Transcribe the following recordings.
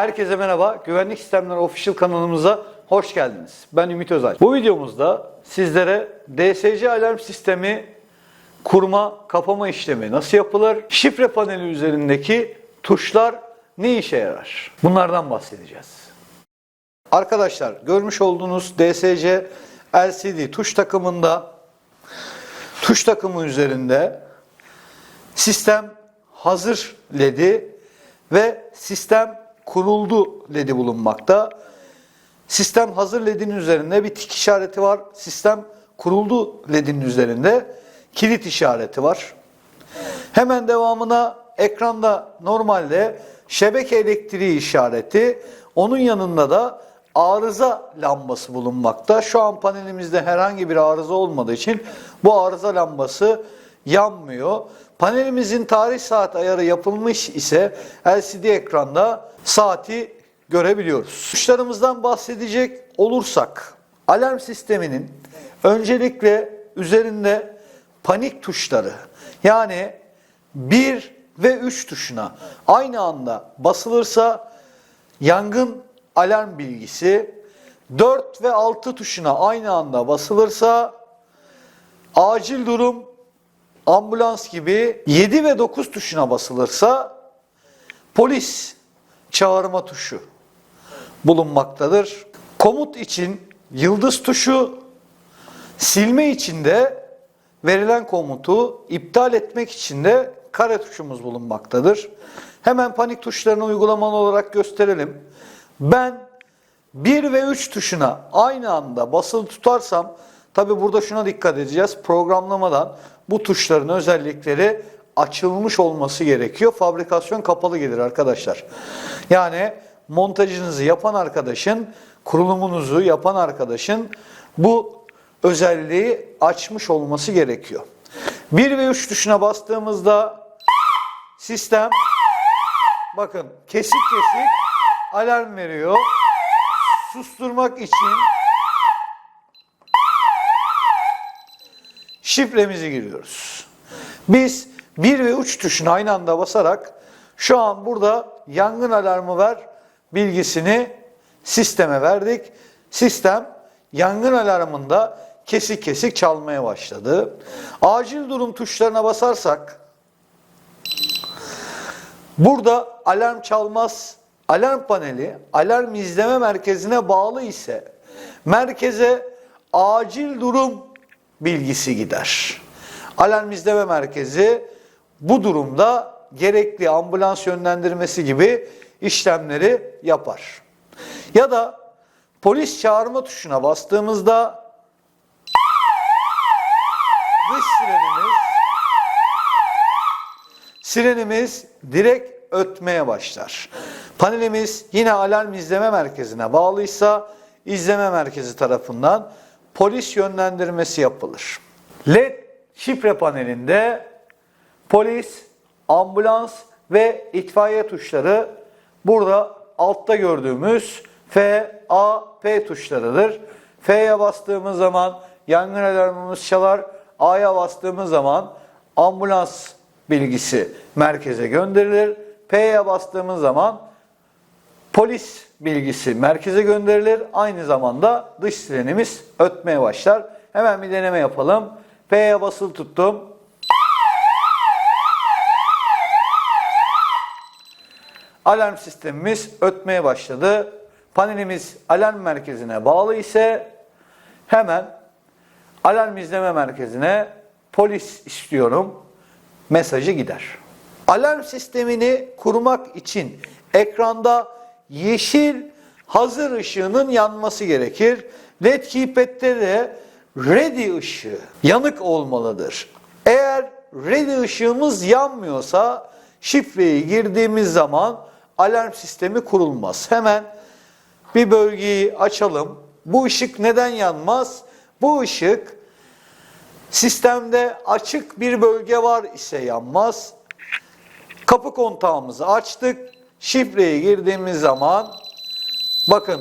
Herkese merhaba. Güvenlik Sistemleri Official kanalımıza hoş geldiniz. Ben Ümit Özay. Bu videomuzda sizlere DSC alarm sistemi kurma, kapama işlemi nasıl yapılır? Şifre paneli üzerindeki tuşlar ne işe yarar? Bunlardan bahsedeceğiz. Arkadaşlar görmüş olduğunuz DSC LCD tuş takımında tuş takımı üzerinde sistem hazır ledi ve sistem kuruldu ledi bulunmakta. Sistem hazır ledin üzerinde bir tik işareti var. Sistem kuruldu ledin üzerinde kilit işareti var. Hemen devamına ekranda normalde şebeke elektriği işareti, onun yanında da arıza lambası bulunmakta. Şu an panelimizde herhangi bir arıza olmadığı için bu arıza lambası yanmıyor. Panelimizin tarih saat ayarı yapılmış ise LCD ekranda saati görebiliyoruz. Tuşlarımızdan bahsedecek olursak alarm sisteminin öncelikle üzerinde panik tuşları yani 1 ve 3 tuşuna aynı anda basılırsa yangın alarm bilgisi 4 ve 6 tuşuna aynı anda basılırsa acil durum ambulans gibi 7 ve 9 tuşuna basılırsa polis çağırma tuşu bulunmaktadır. Komut için yıldız tuşu, silme için de verilen komutu iptal etmek için de kare tuşumuz bulunmaktadır. Hemen panik tuşlarını uygulamalı olarak gösterelim. Ben 1 ve 3 tuşuna aynı anda basılı tutarsam tabi burada şuna dikkat edeceğiz. Programlamadan bu tuşların özellikleri açılmış olması gerekiyor. Fabrikasyon kapalı gelir arkadaşlar. Yani montajınızı yapan arkadaşın, kurulumunuzu yapan arkadaşın bu özelliği açmış olması gerekiyor. 1 ve 3 tuşuna bastığımızda sistem bakın kesik kesik alarm veriyor. Susturmak için şifremizi giriyoruz. Biz 1 ve 3 tuşuna aynı anda basarak şu an burada yangın alarmı ver bilgisini sisteme verdik. Sistem yangın alarmında kesik kesik çalmaya başladı. Acil durum tuşlarına basarsak burada alarm çalmaz. Alarm paneli alarm izleme merkezine bağlı ise merkeze acil durum bilgisi gider. Alarm izleme merkezi bu durumda gerekli ambulans yönlendirmesi gibi işlemleri yapar. Ya da polis çağırma tuşuna bastığımızda dış sirenimiz sirenimiz direkt ötmeye başlar. Panelimiz yine alarm izleme merkezine bağlıysa izleme merkezi tarafından polis yönlendirmesi yapılır. LED şifre panelinde polis, ambulans ve itfaiye tuşları burada altta gördüğümüz F, A, P tuşlarıdır. F'ye bastığımız zaman yangın alarmımız çalar. A'ya bastığımız zaman ambulans bilgisi merkeze gönderilir. P'ye bastığımız zaman polis bilgisi merkeze gönderilir. Aynı zamanda dış sirenimiz ötmeye başlar. Hemen bir deneme yapalım. P'ye basılı tuttum. Alarm sistemimiz ötmeye başladı. Panelimiz alarm merkezine bağlı ise hemen alarm izleme merkezine polis istiyorum mesajı gider. Alarm sistemini kurmak için ekranda yeşil hazır ışığının yanması gerekir. LED keypad'de de ready ışığı yanık olmalıdır. Eğer ready ışığımız yanmıyorsa şifreyi girdiğimiz zaman alarm sistemi kurulmaz. Hemen bir bölgeyi açalım. Bu ışık neden yanmaz? Bu ışık sistemde açık bir bölge var ise yanmaz. Kapı kontağımızı açtık. Şifreyi girdiğimiz zaman bakın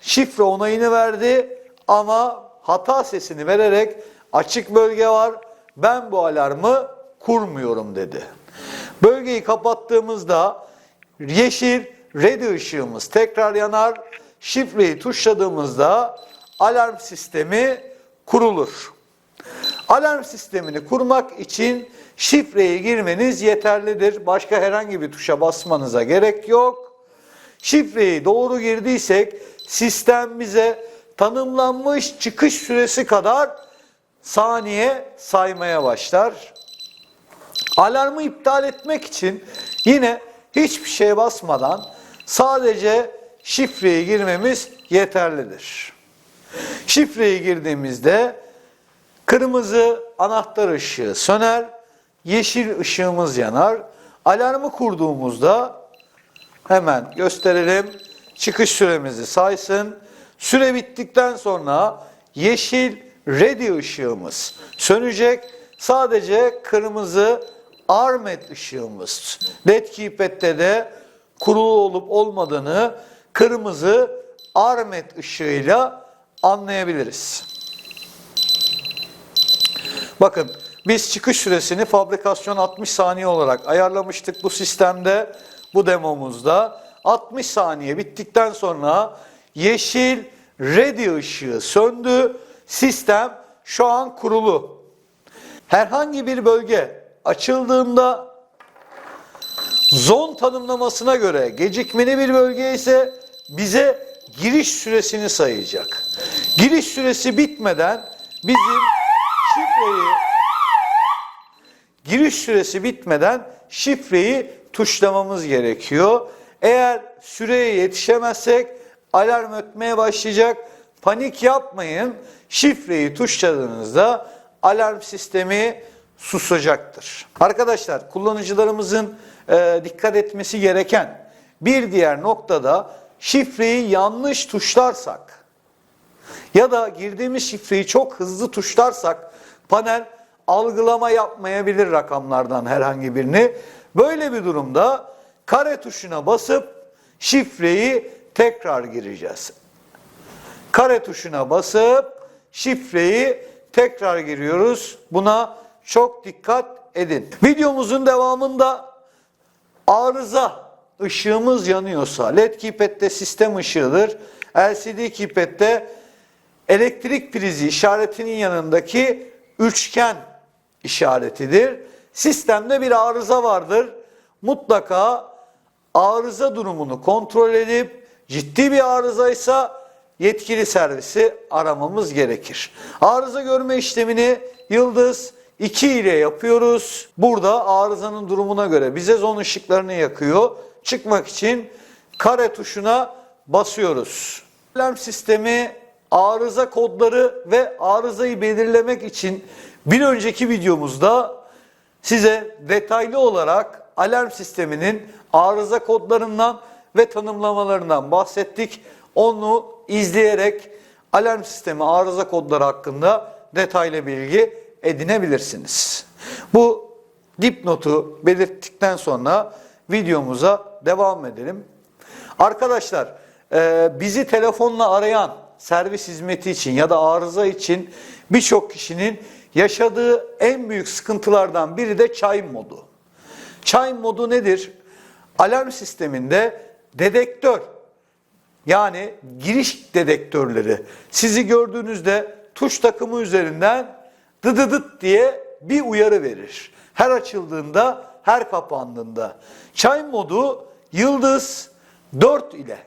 şifre onayını verdi ama hata sesini vererek açık bölge var. Ben bu alarmı kurmuyorum dedi. Bölgeyi kapattığımızda yeşil ready ışığımız tekrar yanar. Şifreyi tuşladığımızda alarm sistemi kurulur. Alarm sistemini kurmak için şifreyi girmeniz yeterlidir. Başka herhangi bir tuşa basmanıza gerek yok. Şifreyi doğru girdiysek sistem bize tanımlanmış çıkış süresi kadar saniye saymaya başlar. Alarmı iptal etmek için yine hiçbir şeye basmadan sadece şifreyi girmemiz yeterlidir. Şifreyi girdiğimizde kırmızı anahtar ışığı söner, yeşil ışığımız yanar. Alarmı kurduğumuzda hemen gösterelim. Çıkış süremizi saysın. Süre bittikten sonra yeşil ready ışığımız sönecek. Sadece kırmızı armet ışığımız LED keypad'de de kurulu olup olmadığını kırmızı armet ışığıyla anlayabiliriz. Bakın biz çıkış süresini fabrikasyon 60 saniye olarak ayarlamıştık bu sistemde, bu demomuzda. 60 saniye bittikten sonra yeşil ready ışığı söndü. Sistem şu an kurulu. Herhangi bir bölge açıldığında zon tanımlamasına göre gecikmeli bir bölge ise bize giriş süresini sayacak. Giriş süresi bitmeden bizim şifreyi giriş süresi bitmeden şifreyi tuşlamamız gerekiyor. Eğer süreye yetişemezsek alarm ötmeye başlayacak. Panik yapmayın. Şifreyi tuşladığınızda alarm sistemi susacaktır. Arkadaşlar kullanıcılarımızın e, dikkat etmesi gereken bir diğer noktada şifreyi yanlış tuşlarsak ya da girdiğimiz şifreyi çok hızlı tuşlarsak panel algılama yapmayabilir rakamlardan herhangi birini. Böyle bir durumda kare tuşuna basıp şifreyi tekrar gireceğiz. Kare tuşuna basıp şifreyi tekrar giriyoruz. Buna çok dikkat edin. Videomuzun devamında arıza ışığımız yanıyorsa, LED keypad'de sistem ışığıdır. LCD keypad'de elektrik prizi işaretinin yanındaki üçgen işaretidir. Sistemde bir arıza vardır. Mutlaka arıza durumunu kontrol edip ciddi bir arızaysa yetkili servisi aramamız gerekir. Arıza görme işlemini yıldız 2 ile yapıyoruz. Burada arızanın durumuna göre bize zon ışıklarını yakıyor. Çıkmak için kare tuşuna basıyoruz. Alarm sistemi arıza kodları ve arızayı belirlemek için bir önceki videomuzda size detaylı olarak alarm sisteminin arıza kodlarından ve tanımlamalarından bahsettik. Onu izleyerek alarm sistemi arıza kodları hakkında detaylı bilgi edinebilirsiniz. Bu dipnotu belirttikten sonra videomuza devam edelim. Arkadaşlar e, bizi telefonla arayan servis hizmeti için ya da arıza için birçok kişinin yaşadığı en büyük sıkıntılardan biri de çay modu. Çay modu nedir? Alarm sisteminde dedektör yani giriş dedektörleri sizi gördüğünüzde tuş takımı üzerinden dıdıdıt diye bir uyarı verir. Her açıldığında, her kapandığında. Çay modu yıldız 4 ile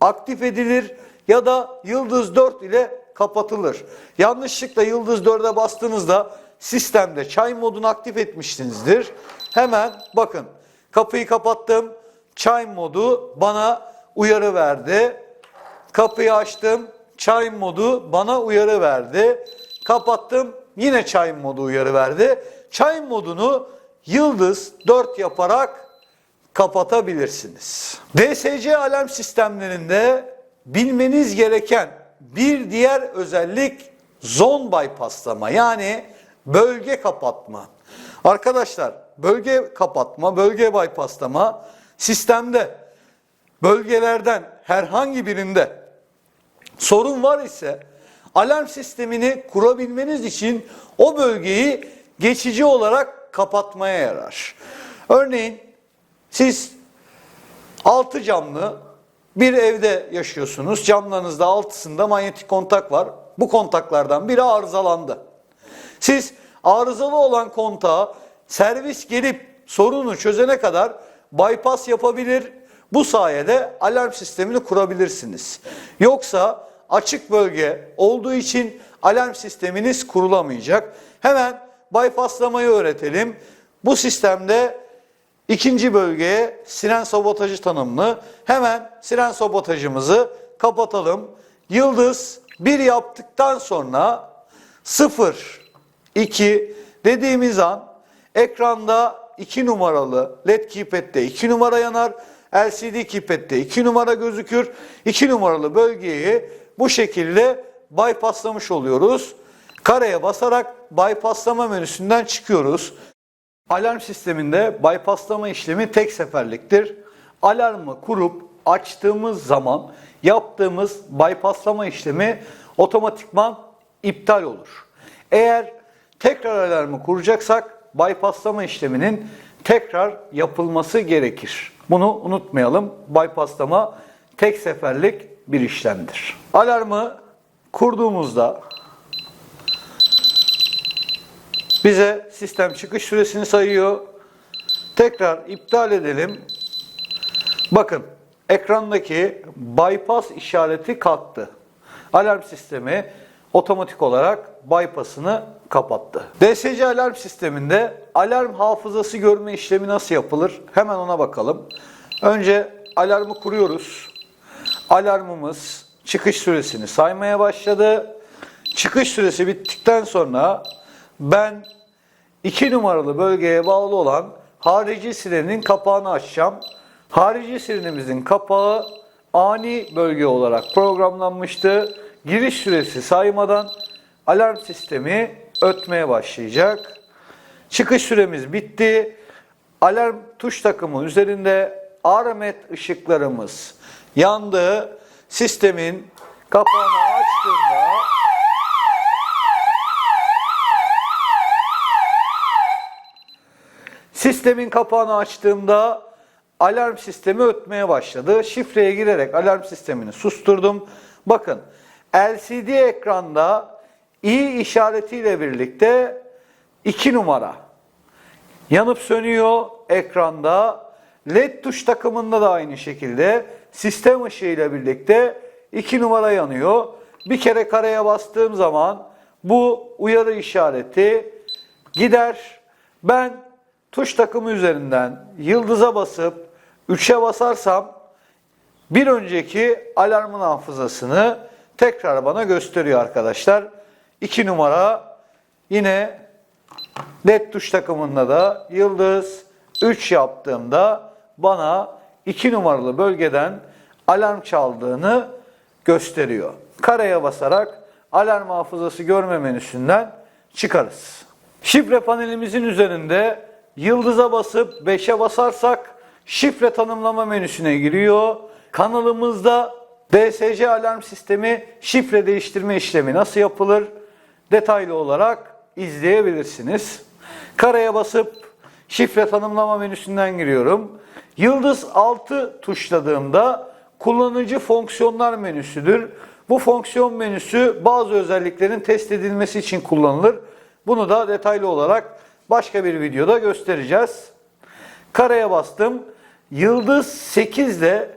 aktif edilir ya da yıldız 4 ile kapatılır. Yanlışlıkla yıldız 4'e bastığınızda sistemde çay modunu aktif etmişsinizdir. Hemen bakın kapıyı kapattım. Çay modu bana uyarı verdi. Kapıyı açtım. Çay modu bana uyarı verdi. Kapattım. Yine çay modu uyarı verdi. Çay modunu yıldız 4 yaparak kapatabilirsiniz. DSC alarm sistemlerinde bilmeniz gereken bir diğer özellik zone bypasslama yani bölge kapatma. Arkadaşlar bölge kapatma, bölge bypasslama sistemde bölgelerden herhangi birinde sorun var ise alarm sistemini kurabilmeniz için o bölgeyi geçici olarak kapatmaya yarar. Örneğin siz Altı camlı bir evde yaşıyorsunuz. Camlarınızda altısında manyetik kontak var. Bu kontaklardan biri arızalandı. Siz arızalı olan kontağı servis gelip sorunu çözene kadar bypass yapabilir. Bu sayede alarm sistemini kurabilirsiniz. Yoksa açık bölge olduğu için alarm sisteminiz kurulamayacak. Hemen bypasslamayı öğretelim. Bu sistemde ikinci bölgeye siren sabotajı tanımlı. Hemen siren sabotajımızı kapatalım. Yıldız 1 yaptıktan sonra 0, 2 dediğimiz an ekranda 2 numaralı LED keypad'de 2 numara yanar. LCD keypad'de 2 numara gözükür. 2 numaralı bölgeyi bu şekilde bypasslamış oluyoruz. Kareye basarak bypasslama menüsünden çıkıyoruz. Alarm sisteminde bypasslama işlemi tek seferliktir. Alarmı kurup açtığımız zaman yaptığımız bypasslama işlemi otomatikman iptal olur. Eğer tekrar alarmı kuracaksak bypasslama işleminin tekrar yapılması gerekir. Bunu unutmayalım. Bypasslama tek seferlik bir işlemdir. Alarmı kurduğumuzda bize sistem çıkış süresini sayıyor. Tekrar iptal edelim. Bakın ekrandaki bypass işareti kalktı. Alarm sistemi otomatik olarak bypass'ını kapattı. DSC alarm sisteminde alarm hafızası görme işlemi nasıl yapılır? Hemen ona bakalım. Önce alarmı kuruyoruz. Alarmımız çıkış süresini saymaya başladı. Çıkış süresi bittikten sonra ben 2 numaralı bölgeye bağlı olan harici sirenin kapağını açacağım. Harici sirenimizin kapağı ani bölge olarak programlanmıştı. Giriş süresi saymadan alarm sistemi ötmeye başlayacak. Çıkış süremiz bitti. Alarm tuş takımı üzerinde armet ışıklarımız yandı. Sistemin kapağını açtığımda Sistemin kapağını açtığımda alarm sistemi ötmeye başladı. Şifreye girerek alarm sistemini susturdum. Bakın LCD ekranda i işaretiyle birlikte 2 numara yanıp sönüyor ekranda. LED tuş takımında da aynı şekilde sistem ışığı ile birlikte 2 numara yanıyor. Bir kere kareye bastığım zaman bu uyarı işareti gider. Ben tuş takımı üzerinden yıldıza basıp 3'e basarsam bir önceki alarmın hafızasını tekrar bana gösteriyor arkadaşlar. 2 numara yine led tuş takımında da yıldız 3 yaptığımda bana 2 numaralı bölgeden alarm çaldığını gösteriyor. Kareye basarak alarm hafızası görme menüsünden çıkarız. Şifre panelimizin üzerinde yıldıza basıp 5'e basarsak şifre tanımlama menüsüne giriyor. Kanalımızda DSC alarm sistemi şifre değiştirme işlemi nasıl yapılır? Detaylı olarak izleyebilirsiniz. Kareye basıp şifre tanımlama menüsünden giriyorum. Yıldız 6 tuşladığımda kullanıcı fonksiyonlar menüsüdür. Bu fonksiyon menüsü bazı özelliklerin test edilmesi için kullanılır. Bunu da detaylı olarak başka bir videoda göstereceğiz. Kareye bastım. Yıldız 8 ile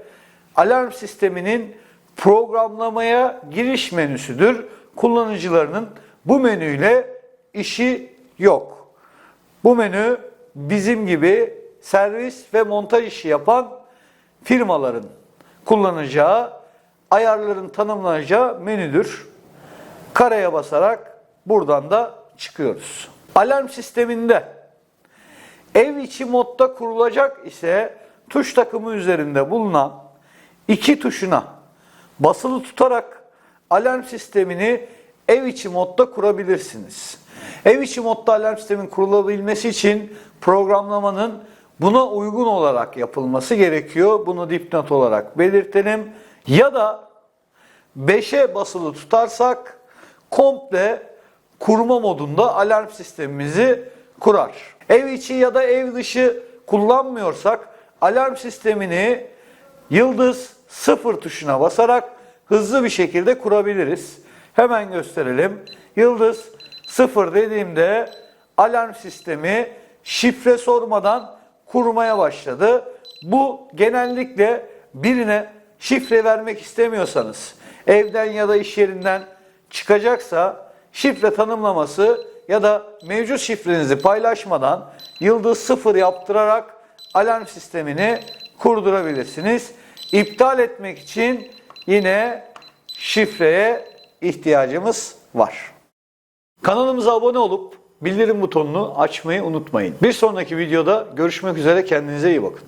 alarm sisteminin programlamaya giriş menüsüdür. Kullanıcılarının bu menüyle işi yok. Bu menü bizim gibi servis ve montaj işi yapan firmaların kullanacağı, ayarların tanımlanacağı menüdür. Kareye basarak buradan da çıkıyoruz. Alarm sisteminde ev içi modda kurulacak ise tuş takımı üzerinde bulunan iki tuşuna basılı tutarak alarm sistemini ev içi modda kurabilirsiniz. Ev içi modda alarm sistemin kurulabilmesi için programlamanın buna uygun olarak yapılması gerekiyor. Bunu dipnot olarak belirtelim. Ya da 5'e basılı tutarsak komple kurma modunda alarm sistemimizi kurar. Ev içi ya da ev dışı kullanmıyorsak alarm sistemini yıldız sıfır tuşuna basarak hızlı bir şekilde kurabiliriz. Hemen gösterelim. Yıldız sıfır dediğimde alarm sistemi şifre sormadan kurmaya başladı. Bu genellikle birine şifre vermek istemiyorsanız, evden ya da iş yerinden çıkacaksa şifre tanımlaması ya da mevcut şifrenizi paylaşmadan yıldız sıfır yaptırarak alarm sistemini kurdurabilirsiniz. İptal etmek için yine şifreye ihtiyacımız var. Kanalımıza abone olup bildirim butonunu açmayı unutmayın. Bir sonraki videoda görüşmek üzere kendinize iyi bakın.